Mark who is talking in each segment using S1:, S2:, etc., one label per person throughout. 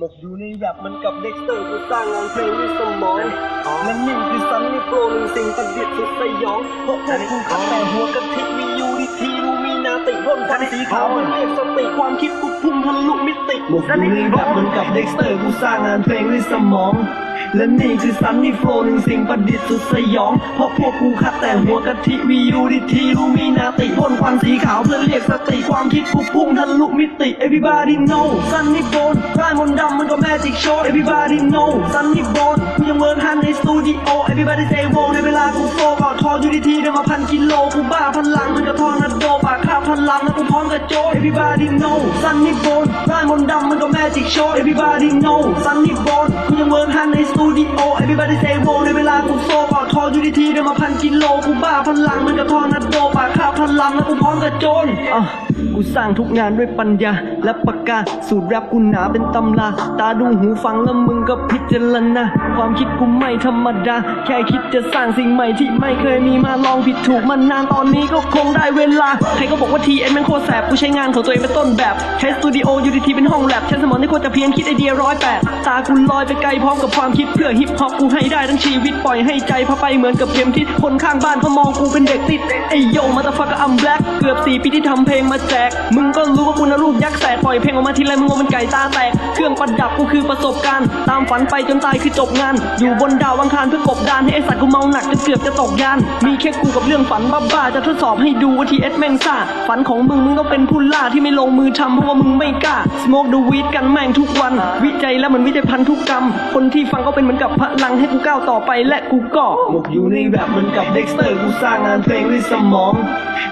S1: หมกอยู่ในแบบมันกับเด็กสเตอร์กูสร้างงานเพลงด้วยสมองและนี่คือซันนี่โปรหนึ่งสิ่งประดิษฐ์สุดสยองเพราะพวกกูขัดแต่หัวกะทิมียูดิทีรูมีนาติพ่นควันสีขาวมันเรียกสติความคิดกูพุ่งทะลุมิติหมกอยู่ในแบบมันกับเด็กสเตอร์กูสร้างงานเพลงด้วยสมองและนี่คือซันนี่โฟหนึ่งสิ่งประดิษฐ์สุดสยอง เพราะพวกกูคัดแต่หัวกะทิมียูดิทีรูมีนาติพ่นควันสีขาวเพื่อเรียกสติความคิดกูพุ่งทะลุมิติ everybody know ซันนี่โฟนร่ายมนต์ดำ มันก็ magic show everybody know ซันนี่โฟนกูยังเวิร์กฮันในสตูดิโอ everybody say wow ในเวลากูโฟกอดทออยู่ที่ทีได้มาพันกิโลกูบ้าพลังมันก็ทอนัดโดปากคาบพลังแล้วกูพร้อมกับโจ everybody know ซันนี่โฟนร่ายมนต์ดำมันก็ magic show everybody know ซันนี่โฟนกูยังเวิร์กฮันในสตูดิโอ everybody say wow ในเวลากูโฟ กออยูดิทีได้มาพันกิโลกูบ้าพลังมันก็ทอร์นาโดปากคาบพลังแล้วกูพร้อมกับโจรอะกูสร้างทุกงานด้วยปัญญา และปากกาสูตรแรปกูหนาเป็นตำราตาดูหูฟังแล้วมึงก็พิจารณาความคิดกูไม่ธรรมดา แค่คิดจะสร้างสิ่งใหม่ที่ไม่เคยมีมาลองผิดถูกมันนานตอนนี้ก็คงได้เวลา ใครก็บอกว่าทีเอ็นมันโคตรแสบกูใช้งานของตัวเองเป็นต้นแบบใช้สตูดิโอยูดีทีเป็นห้องแลบใช้สมองที่โคตรจะเพี้ยนคิดไอเดียร้อยแปดตากูลอยไปไกลพร้อมกับความคิดเพื่อฮิปฮอปกูให้ได้ทั้งชีวิตปล่อยให้ใจพาไปเหมือนกับเข็มทิศคนข้างบ้านเขามองกูเป็นเด็กติดไอโยมาตาฟักอัมแบล็กเกือบสี่ปีที่ทำเพลงมาแจก มึงก็รู้ว่ากูนะรูปยักษ์แสกปล่อยเพลงออกมาทีไรมึงงงเป็นไก่ตาแตก เครื่องประดับกูคือประสบการณ์ ตามฝันไปจนตายคือจบงาน อยู่บนดาวอังคารเพื่อกบดานให้ไอสัตว์กูเมาหนักจนเกือบจะตกยาน มีแค่กูกับเรื่องฝันบ้าๆจะทดสอบให้ดูว่าทีเอสแม่งซ่าฝันของมึงมึงก็เป็นผู้ล่าที่ไม่ลงมือทำเพราะว่ามึงไม่กล้า smoke the weed กันแม่งทุกวัน วิจัยแล้วมันวิจัยพันธุกรรม คนที่ฟังก็เป็นเหมือนกับพลังให้กูก้าวต่อไปและกูก็หมกอยู่ในแบบเหมือนกับเด็กสเตอร์กูสร้างงานเพลงด้วยสมอง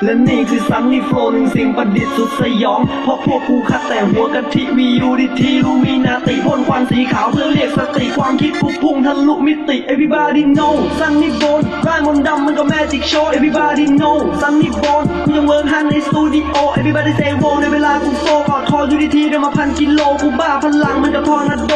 S1: และนี่คือซันนี่โฟหนึ่งสิ่งประดิษฐ์สุดสยอง เพราะพวกกูคัดแต่หัวกะทิมียูดิทีรูมีนาติพ่นควันสีขาวเพื่อเรียกสติความคิดกูพุ่งทะลุมิติ everybody know ซันนี่โฟนร่ายมนต์ดำมันก็ magic show everybody know ซันนี่โฟนกูยังเวิร์กฮันในสตูดิโอ everybody say wow ในเวลากูโฟกอดทอยูดิทีได้มาพันกิโลกูบ้าพลังมันก็ทอร์นาโด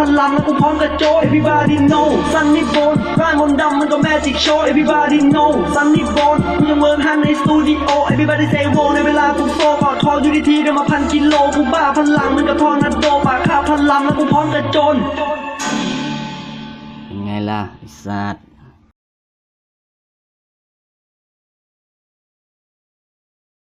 S1: พลังแล้วกูพร้อมกระโจ everybody know ซันนี่โฟนร่างมนต์ดำมันก็ magic show everybody know ซันนี่โฟนกูยังเวิร์กฮันในสตูดิโอ everybody say wow ในเวลากูโฟกอดทออยูดิทีได้มาพันกิโลกูบ้าพลังมันก็ทอนนัดโดปากข้าวพลังแล้วกูพร้อมกระโจน
S2: เป็นไงล่ะไอ้สัตว์